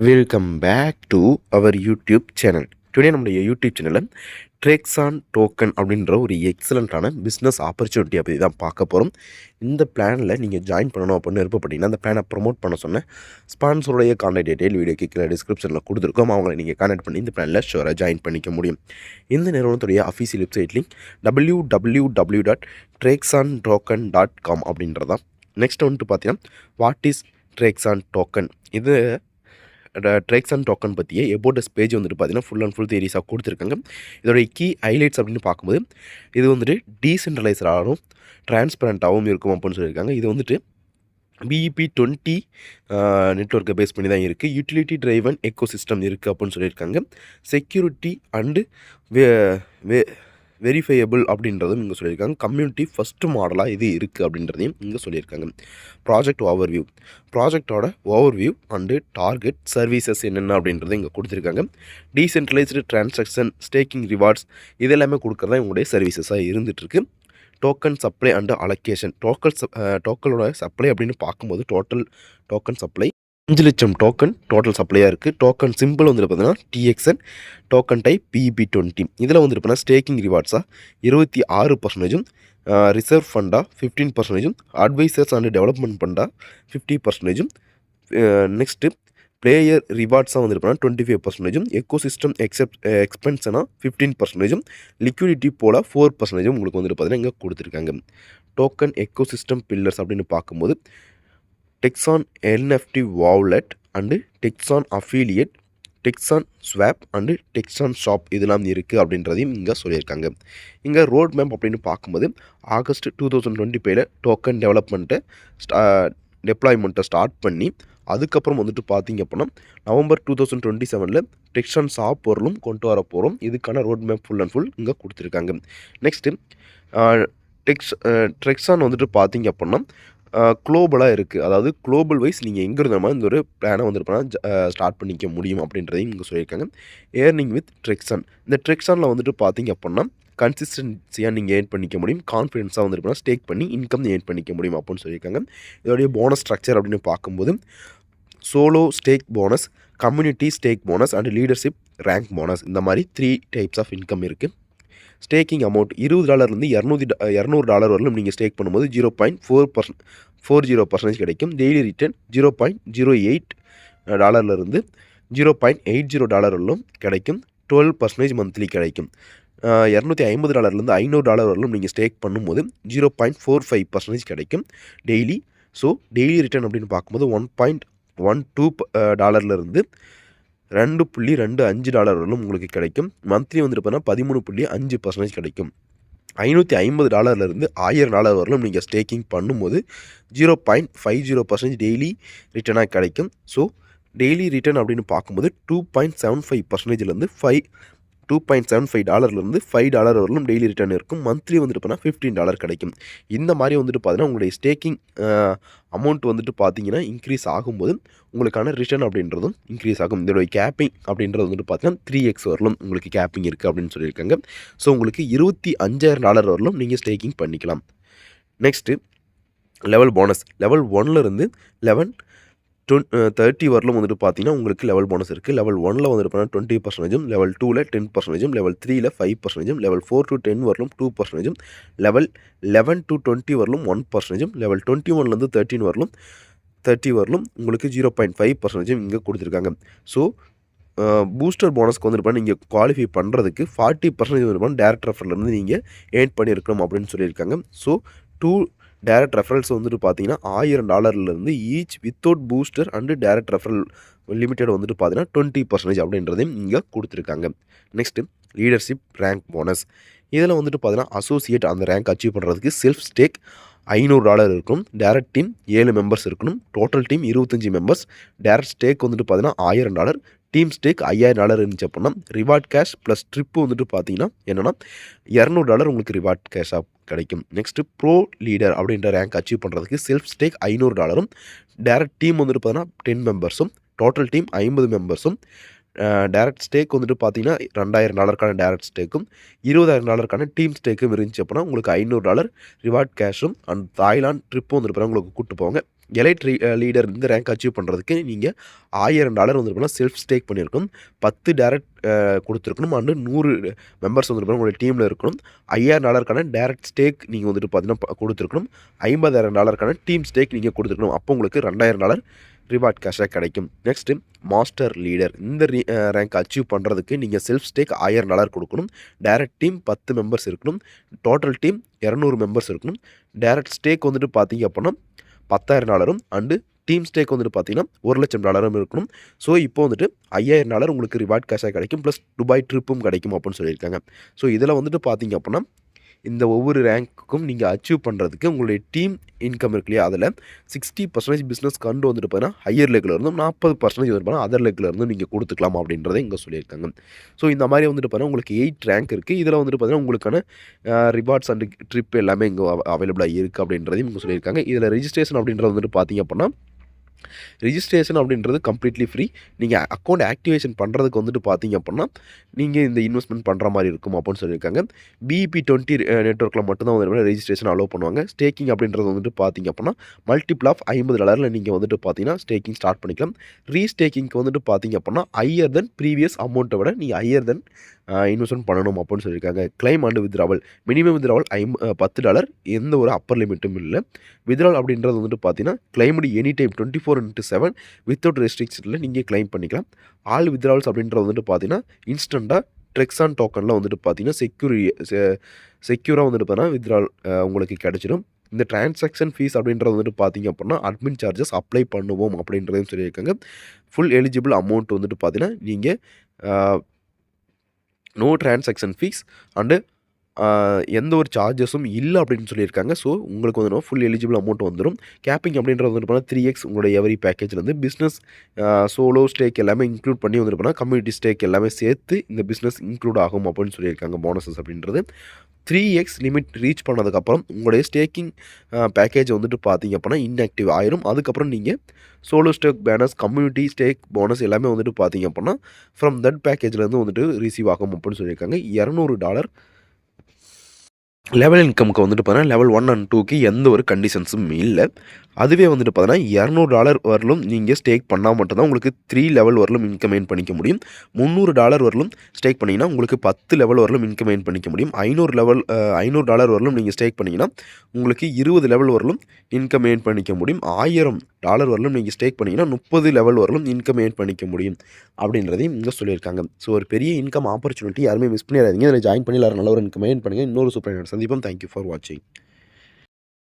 Welcome back to our YouTube channel today நம்முடைய YouTube சேனலில் Traxon token அப்படின்ற ஒரு எக்ஸலண்ட்டான பிஸ்னஸ் ஆப்பர்ச்சுனிட்டியை பற்றி தான் பார்க்க போகிறோம் இந்த பிளானில் நீங்கள் ஜாயின் பண்ணணும் அப்படின்னு விருப்பப்பட்டீங்கன்னா அந்த பிளானை ப்ரொமோட் பண்ண சொன்ன ஸ்பான்சருடைய கான்டாக்ட் டீடைல் வீடியோ கீழே டிஸ்கிரிப்ஷனில் கொடுத்துருக்கோம். அவங்களை நீங்கள் கான்டாக்ட் பண்ணி இந்த பிளானில் ஷோராக ஜாயின் பண்ணிக்க முடியும். இந்த நிறுவனத்துடைய official website link W W W dot Traxon token dot com அப்படின்றதான். நெக்ஸ்ட் வந்துட்டு பார்த்தீங்கன்னா வாட் இஸ் ட்ரேக்ஸான் டோக்கன் இது ட்ரேக்ஸான் டோக்கன் பற்றியே எபோட்டஸ் பேஜ் வந்துட்டு பார்த்தீங்கன்னா ஃபுல் அண்ட் ஃபுல் தேரிஸாக கொடுத்துருக்காங்க. இதோடைய கீ ஹைலைட்ஸ் அப்படின்னு பார்க்கும்போது இது வந்துட்டு டீசென்ட்ரலைஸ்டாகவும் டிரான்ஸ்பரண்ட்டாகவும் இருக்கும் அப்படின்னு சொல்லியிருக்காங்க. இது வந்துட்டு பிஇபி டுவெண்ட்டி நெட்ஒர்க்கை பேஸ் பண்ணி தான் இருக்குது யூட்டிலிட்டி டிரைவன் எக்கோ சிஸ்டம் இருக்குது அப்படின்னு சொல்லியிருக்காங்க. Security and way way verifiable அப்படின்றதும் இங்கே சொல்லியிருக்காங்க. கம்யூனிட்டி ஃபஸ்ட்டு மாடலாக இது இருக்குது அப்படின்றதையும் இங்கே சொல்லியிருக்காங்க. ப்ராஜெக்ட் ஓவர்வியூ ப்ராஜெக்டோட ஓவர்வியூ அண்டு டார்கெட் சர்வீசஸ் என்னென்ன அப்படின்றத இங்கே கொடுத்துருக்காங்க. டீசென்ட்ரலைஸ்டு டிரான்சாக்ஷன் ஸ்டேக்கிங் ரிவார்ட்ஸ் இது எல்லாமே கொடுக்குறதா இவங்களுடைய சர்வீசஸாக இருந்துகிட்ருக்கு token supply and allocation token டோக்கனோட supply அப்படின்னு பார்க்கும்போது டோட்டல் டோக்கன் சப்ளை அஞ்சு லட்சம் டோக்கன் டோட்டல் சப்ளையாக இருக்குது டோக்கன் சிம்பிள் வந்துட்டு பார்த்தீங்கன்னா TXN token type B B twenty இதில் வந்துட்டு பார்த்தீங்கன்னா ஸ்டேக்கிங் ரிவார்ட்ஸாக இருபத்தி ஆறு பர்சன்டேஜும் ரிசர்வ் ஃபண்டாக ஃபிஃப்டீன் பர்சன்டேஜும் அட்வைசர்ஸ் அண்ட் டெவலப்மெண்ட் ஃபண்டாக ஃபிஃப்டி பர்சன்டேஜும் நெக்ஸ்ட்டு பிளேயர் ரிவார்ட்ஸாக வந்துட்டு பார்த்தீங்கன்னா டுவெண்ட்டி ஃபைவ் பர்சன்டேஜும் எக்கோ சிஸ்டம் எக்ஸப்ட் எக்ஸ்பென்ஷனாக ஃபிஃப்டீன் பர்சன்டேஜும் லிக்விடிட்டி போல் ஃபோர் பர்சன்டேஜும் உங்களுக்கு வந்துட்டு பார்த்தீங்கன்னா இங்கே கொடுத்துருக்காங்க. டோக்கன் எக்கோ சிஸ்டம் பில்லர்ஸ் அப்படின்னு பார்க்கும்போது Texon NFT wallet and Texon affiliate Texon swap and Texon shop இதெல்லாம் இருக்குது அப்படின்றதையும் இங்கே சொல்லியிருக்காங்க. இங்கே ரோட் மேப் அப்படின்னு பார்க்கும்போது ஆகஸ்ட் டூ தௌசண்ட் டுவெண்ட்டி ஃபைவ்ல டோக்கன் டெவலப்மெண்ட்டை ஸ்டா டெப்ளாய்மெண்ட்டை ஸ்டார்ட் பண்ணி அதுக்கப்புறம் வந்துட்டு பார்த்தீங்க அப்படின்னா நவம்பர் டூ தௌசண்ட் டுவெண்ட்டி செவனில் டெக்ஸான் ஷாப் பொருளும் கொண்டு வர போகிறோம் இதுக்கான road map full and full இங்கே கொடுத்துருக்காங்க. நெக்ஸ்ட்டு டெக்ஸ் ட்ரெக்ஸான் வந்துட்டு பார்த்திங்க அப்படின்னா குளோபலாக இருக்குது அதாவது குளோபல் வைஸ் நீங்கள் எங்கே இருந்தாலும் இந்த ஒரு பிளானை வந்துட்டு ஸ்டார்ட் பண்ணிக்க முடியும் அப்படின்றதையும் இங்கே சொல்லியிருக்காங்க. ஏர்னிங் வித் ட்ரெக்ஸான் இந்த ட்ரெக்ஸானில் வந்துட்டு பார்த்தீங்க அப்படின்னா கன்சிஸ்டன்சியாக நீங்கள் ஏர்ன் பண்ணிக்க முடியும். கான்ஃபிடென்ஸாக வந்துட்டு ஸ்டேக் பண்ணி இன்கம் ஏர்ன் பண்ணிக்க முடியும் அப்படின்னு சொல்லியிருக்காங்க. இதோடைய போனஸ் ஸ்ட்ரக்சர் அப்படின்னு பார்க்கும்போது solo stake bonus community stake bonus and leadership rank bonus இந்த மாதிரி த்ரீ டைப்ஸ் ஆஃப் இன்கம் இருக்குது ஸ்டேக்கிங் அமௌண்ட் இருபது டாலர்லேருந்து இரநூத்தி இரநூறு டாலர் வரலும் நீங்கள் ஸ்டேக் பண்ணும்போது zero point four percent four zero percentage கிடைக்கும். Daily return zero point zero eight டாலர்லேருந்து zero point eight zero dollar வரலும் கிடைக்கும். டுவெல் பர்சன்டேஜ் மந்த்லி கிடைக்கும். இரநூத்தி ஐம்பது டாலர்லேருந்து ஐநூறு டாலர் வரலும் நீங்கள் ஸ்டேக் பண்ணும்போது zero point four five percentage கிடைக்கும். டெய்லி ஸோ டெய்லி ரிட்டர்ன் அப்படின்னு பார்க்கும்போது ஒன் பாயிண்ட் ஒன் டூ டாலர்லேருந்து ரெண்டு புள்ளி ரெண்டு அஞ்சு டாலர் வரலும் உங்களுக்கு கிடைக்கும். மந்த்லி வந்துட்டு பார்த்தீங்கன்னா பதிமூணு புள்ளி அஞ்சு பர்சன்டேஜ் கிடைக்கும். ஐநூற்றி ஐம்பது டாலர்லேருந்து ஆயிரம் டாலர் வரலும் நீங்கள் ஸ்டேக்கிங் பண்ணும்போது zero point five zero percentage daily ரிட்டர்னாக கிடைக்கும். ஸோ டெய்லி ரிட்டர்ன் அப்படின்னு பார்க்கும்போது two point seven five பர்சன்டேஜ்லேருந்து five two point seven five டாலர்லேருந்து five dollar வரலும் டெய்லி ரிட்டர்ன் இருக்கும். மந்த்லி வந்துட்டு பார்த்தீங்கன்னா ஃபிஃப்டீன் டாலர் கிடைக்கும். இந்த மாதிரி வந்துட்டு பார்த்தீங்கன்னா உங்களுடைய ஸ்டேக்கிங் அமௌண்ட் வந்துட்டு பார்த்தீங்கன்னா இன்க்ரீஸ் ஆகும்போது உங்களுக்கான ரிட்டர்ன் அப்படின்றதும் இன்க்ரீஸ் ஆகும். இதோடைய கேப்பிங் அப்படின்றது வந்துட்டு பார்த்தீங்கன்னா த்ரீ எக்ஸ் வரலும் உங்களுக்கு கேப்பிங் இருக்குது அப்படின்னு சொல்லியிருக்காங்க. ஸோ உங்களுக்கு இருபத்தி அஞ்சாயிரம் டாலர் வரலும் நீங்கள் ஸ்டேக்கிங் பண்ணிக்கலாம். நெக்ஸ்ட்டு லெவல் போனஸ் லெவல் ஒன்லேருந்து லெவன் டுவென் தேர்ட்டி வரலும் வந்துட்டு பார்த்தீங்கன்னா உங்களுக்கு லெவல் போனஸ் இருக்குது லெவல் ஒனில் வந்துட்டு பார்த்தீங்கன்னா டுவெண்ட்டி பர்சன்டேஜும் லெவல் டூவில் டென் பர்சன்டேஜும் லெவல் த்ரீயில் ஃபைவ் பர்சன்டேஜும் லெவல் ஃபோர் டு டென் வரலும் டூ பர்சன்டேஜும் லெவல் லெவன் டு டுவெண்ட்டி வரலும் ஒன் பர்சன்டேஜும் லெவல் டுவெண்ட்டி ஒன்லேருந்து தேர்ட்டின் வரலும் தேர்ட்டி வரலும் உங்களுக்கு ஜீரோ பாயிண்ட் ஃபைவ் பர்சன்டேஜும் இங்கே கொடுத்துருக்காங்க. ஸோ பூஸ்டர் போனஸ்க்கு வந்துட்டு நீங்கள் குவாலிஃபை பண்ணுறதுக்கு ஃபார்ட்டி பர்சன்டேஜ் வந்து டேரக்ட் ரெஃபர்லேருந்து நீங்கள் ஏர்ன் பண்ணியிருக்கணும் அப்படின்னு சொல்லியிருக்காங்க. ஸோ டூ டேரக்ட் ரெஃபரல்ஸ் வந்துட்டு பார்த்தீங்கன்னா ஆயிரம் டாலர்லேருந்து each without booster and direct referral limited வந்துட்டு பார்த்தீங்கன்னா டுவெண்ட்டி பர்சன்டேஜ் அப்படின்றதையும் இங்கே கொடுத்துருக்காங்க. நெக்ஸ்ட்டு லீடர்ஷிப் ரேங்க் போனஸ் இதில் வந்துட்டு பார்த்தீங்கன்னா அசோசியேட் அந்த ரேங்க் அச்சீவ் பண்ணுறதுக்கு செல்ஃப் ஸ்டேக் ஐநூறு டாலர் இருக்கும். டேரக்ட் டீம் ஏழு மெம்பர்ஸ் இருக்கணும். டோட்டல் டீம் இருபத்தஞ்சி மெம்பர்ஸ் டேரக்ட் ஸ்டேக் வந்துட்டு பார்த்தீங்கன்னா ஆயிரம் டாலர். டீம் ஸ்டேக் ஐயாயிரம் டாலர் இருந்துச்சு அப்படின்னா ரிவார்ட் கேஷ் ப்ளஸ் ட்ரிப்பு வந்துட்டு பார்த்தீங்கன்னா என்னென்னா இரநூறு டாலர் உங்களுக்கு ரிவார்ட் கேஷாக கிடைக்கும். நெக்ஸ்ட்டு ப்ரோ லீடர் அப்படின்ற ரேங்க் அச்சீவ் பண்ணுறதுக்கு செல்ஃப் ஸ்டேக் ஐநூறு டாலரும் டேரக்ட் டீம் வந்துட்டு பார்த்தீங்கன்னா டென் மெம்பர்ஸும் டோட்டல் டீம் ஐம்பது மெம்பர்ஸும் டேரக்ட் ஸ்டேக் வந்துட்டு பார்த்தீங்கன்னா ரெண்டாயிரம் டாலருக்கான டேரக்ட் ஸ்டேக்கும் இருபதாயிரம் டாலருக்கான டீம் ஸ்டேக்கும் இருந்துச்சு அப்படின்னா உங்களுக்கு ஐநூறு டாலர் ரிவார்ட் கேஷும் அண்ட் தாய்லாந்து ட்ரிப்பும் வந்துட்டு உங்களுக்கு கூப்பிட்டு போவாங்க. எலைட் லீடர் இந்த ரேங்க் அச்சீவ் பண்ணுறதுக்கு நீங்கள் ஆயிரம் டாலர் வந்துருப்போம்னா செல்ஃப் ஸ்டேக் பண்ணியிருக்கணும். பத்து டேரக்ட் கொடுத்துருக்கணும். அண்டு நூறு மெம்பர்ஸ் வந்துருப்போம் உங்களுடைய டீமில் இருக்கணும். ஐயாயிரம் டாலருக்கான டேரக்ட் ஸ்டேக் நீங்கள் வந்துட்டு பார்த்தீங்கன்னா கொடுத்துருக்கணும். ஐம்பதாயிரம் டாலருக்கான டீம் ஸ்டேக் நீங்கள் கொடுத்துருக்கணும். அப்போ உங்களுக்கு ரெண்டாயிரம் டாலர் ரிவார்ட் கேஷாக கிடைக்கும். நெக்ஸ்ட்டு மாஸ்டர் லீடர் இந்த ரீ ரேங்க் அச்சீவ் பண்ணுறதுக்கு நீங்கள் செல்ஃப் ஸ்டேக் ஆயிரம் டாலர் கொடுக்கணும். டேரக்ட் டீம் பத்து மெம்பர்ஸ் இருக்கணும். டோட்டல் டீம் இரநூறு மெம்பர்ஸ் இருக்கணும். டேரக்ட் ஸ்டேக் வந்துட்டு பார்த்தீங்க அப்படின்னா பத்தாயிரம் டாலரும் அண்டு டீம் ஸ்டேக் வந்துட்டு பார்த்தீங்கன்னா ஒரு லட்சம் டாலரும் இருக்கணும். ஸோ இப்போ வந்துட்டு ஐயாயிரம் டாலர் உங்களுக்கு ரிவார்ட் கேஷாக கிடைக்கும் ப்ளஸ் துபாய் ட்ரிப்பும் கிடைக்கும் அப்படின்னு சொல்லியிருக்காங்க. ஸோ இதில் வந்துட்டு பார்த்தீங்க அப்படின்னா இந்த ஒவ்வொரு ரேங்க்குக்கும் நீங்கள் அச்சீவ் பண்ணுறதுக்கு உங்களுடைய டீம் இன்கம் இருக்கு இல்லையா? அதில் சிக்ஸ்டி பர்சன்டேஜ் பிஸ்னஸ் கண்டு வந்துட்டு பார்த்தீங்கன்னா ஹையர் லெக்கில் இருந்தும் நாற்பது பர்சன்டேஜ் வந்து அதர் லெக்கில் இருந்தும் நீங்கள் கொடுத்துக்கலாம் அப்படின்றத இங்கே சொல்லியிருக்காங்க. ஸோ இந்த மாதிரி வந்துட்டு பார்த்தீங்கன்னா உங்களுக்கு எயிட் ரேங்க் இருக்குது இதில் வந்துட்டு பார்த்தீங்கன்னா உங்களுக்கான ரிவார்ட்ஸ் அண்ட் ட்ரிப் எல்லாமே இங்கே அவைலபிளாக இருக்குது அப்படின்றதையும் இங்கே சொல்லியிருக்காங்க. இதில் ரெஜிஸ்ட்ரேஷன் அப்படின்றது வந்துட்டு பார்த்தீங்க அப்படின்னா ரிஜிஸ்ட்ரேஷன் அப்படின்றது கம்ப்ளீட்லி ஃப்ரீ நீங்கள் அக்கௌண்ட் ஆக்டிவேஷன் பண்ணுறதுக்கு வந்துட்டு பார்த்தீங்க அப்படின்னா நீங்கள் இந்த இன்வெஸ்ட்மெண்ட் பண்ணுற மாதிரி இருக்கும் அப்படின்னு சொல்லியிருக்காங்க. பிபி டுவெண்ட்டி நெட்ஒர்க்கில் மட்டும்தான் வந்து ரிஜிஸ்ட்ரேஷன் அலோவ் பண்ணுவாங்க. ஸ்டேக்கிங் அப்படின்றது வந்துட்டு பார்த்தீங்க அப்படின்னா மல்டிபிள் ஆஃப் ஐம்பது டாலரில் நீங்கள் வந்துட்டு பார்த்தீங்கன்னா ஸ்டேக்கிங் ஸ்டார்ட் பண்ணிக்கலாம். ரீஸ்டேக்கிங்க்கு வந்துட்டு பார்த்தீங்க அப்படின்னா ஹையர் தென் ப்ரீவியஸ் அமௌண்ட்டை விட நீங்கள் ஹையர் தென் இன்வெஸ்ட்மெண்ட் பண்ணணும் அப்படின்னு சொல்லியிருக்காங்க. Claim and withdrawal minimum withdrawal I'm பத்து டாலர் எந்த ஒரு அப்பர் லிமிட்டும் இல்லை. வித்ராவல் அப்படின்றது வந்துட்டு பார்த்தீங்கன்னா claimed any time twenty four into seven without ரெஸ்ட்ரிக்ஷனில் நீங்கள் கிளைம் பண்ணிக்கலாம். ஆல் வித்ராவல்ஸ் அப்படின்றது வந்துட்டு பார்த்தீங்கன்னா இன்ஸ்டண்ட்டாக ட்ரெக்ஸான் டோக்கனில் வந்துட்டு பார்த்தீங்கன்னா செக்யூரி செக்யூராக வந்துட்டு பார்த்தீங்கன்னா வித்ரால் உங்களுக்கு கிடச்சிடும். இந்த டிரான்சாக்ஷன் ஃபீஸ் அப்படின்றது வந்துட்டு பார்த்தீங்க அப்படின்னா அட்மின் சார்ஜஸ் அப்ளை பண்ணுவோம் அப்படின்றதையும் சொல்லியிருக்காங்க. ஃபுல் எலிஜிபிள் அமௌண்ட் வந்துட்டு பார்த்தீங்கன்னா நீங்கள் நோ டிரான்சாக்ஷன் ஃபீஸ் அண்டு எந்த ஒரு சார்ஜஸும் இல்லை அப்படின்னு சொல்லியிருக்காங்க. ஸோ உங்களுக்கு வந்து ஃபுல் எலிஜிபிள் அமௌண்ட் வந்துடும் கேப்பிங் அப்படின்றது வந்து பார்த்தா த்ரீ எக்ஸ் உங்களோட எவரி பேக்கேஜ்லேருந்து பிஸ்னஸ் சோலோ ஸ்டேக் எல்லாமே இன்க்ளூட் பண்ணி வந்துட்டு கம்யூனிட்டி ஸ்டேக் எல்லாமே சேர்த்து இந்த பிஸ்னஸ் இன்க்ளூட் ஆகும் அப்படின்னு சொல்லியிருக்காங்க போனஸஸ் அப்படின்றது. த்ரீ எக்ஸ் லிமிட் ரீச் பண்ணதுக்கப்புறம் உங்களுடைய ஸ்டேக்கிங் பேக்கேஜ் வந்துட்டு பார்த்தீங்க அப்படின்னா இன்ஆக்டிவ் ஆயிரும். அதுக்கப்புறம் நீங்கள் solo stake bonus community stake bonus எல்லாமே வந்துட்டு பார்த்தீங்க அப்படின்னா ஃப்ரம் தட் பேக்கேஜ்லேருந்து வந்துட்டு ரிசீவ் ஆகும் அப்படின்னு சொல்லியிருக்காங்க. இரநூறு டாலர் லெவல் இன்கமுக்கு வந்துட்டு பார்த்தீங்கன்னா லெவல் ஒன் அண்ட் டூக்கு எந்த ஒரு கண்டிஷன்ஸும் இல்லை. அதுவே வந்துட்டு பார்த்தீங்கன்னா இரநூறு டாலர் வரலும் நீங்கள் ஸ்டேக் பண்ணால் மட்டும்தான் உங்களுக்கு த்ரீ லெவல் வரலும் இன்கம் ஏன் பண்ணிக்க முடியும். முந்நூறு டாலர் வரலும் ஸ்டேக் பண்ணிங்கன்னா உங்களுக்கு பத்து லெவல் வரலும் இன்கம் ஏன் பண்ணிக்க முடியும். ஐநூறு லெவல் ஐநூறு டாலர் வரலும் நீங்கள் ஸ்டேக் பண்ணிங்கன்னா உங்களுக்கு இருபது லெவல் வரலும் இன்கம் ஏன் பண்ணிக்க முடியும். ஆயிரம் டாலர் வரலும் நீங்கள் ஸ்டேக் பண்ணிங்கன்னா முப்பது லெவல் வரலும் இன்கம் ஏன் பண்ணிக்க முடியும். அப்படின்றதையும் இங்கே சொல்லியிருக்காங்க. ஸோ ஒரு பெரிய இன்கம் ஆப்பர்ச்சுனிட்டி யாருமே மிஸ் பண்ணிடாதீங்க. இதில் ஜாயின் பண்ணி எல்லாரும் நல்ல ஒரு இன்கம் ஏன் பண்ணுங்கள் இன்னொரு super Sandeepam, thank you for watching.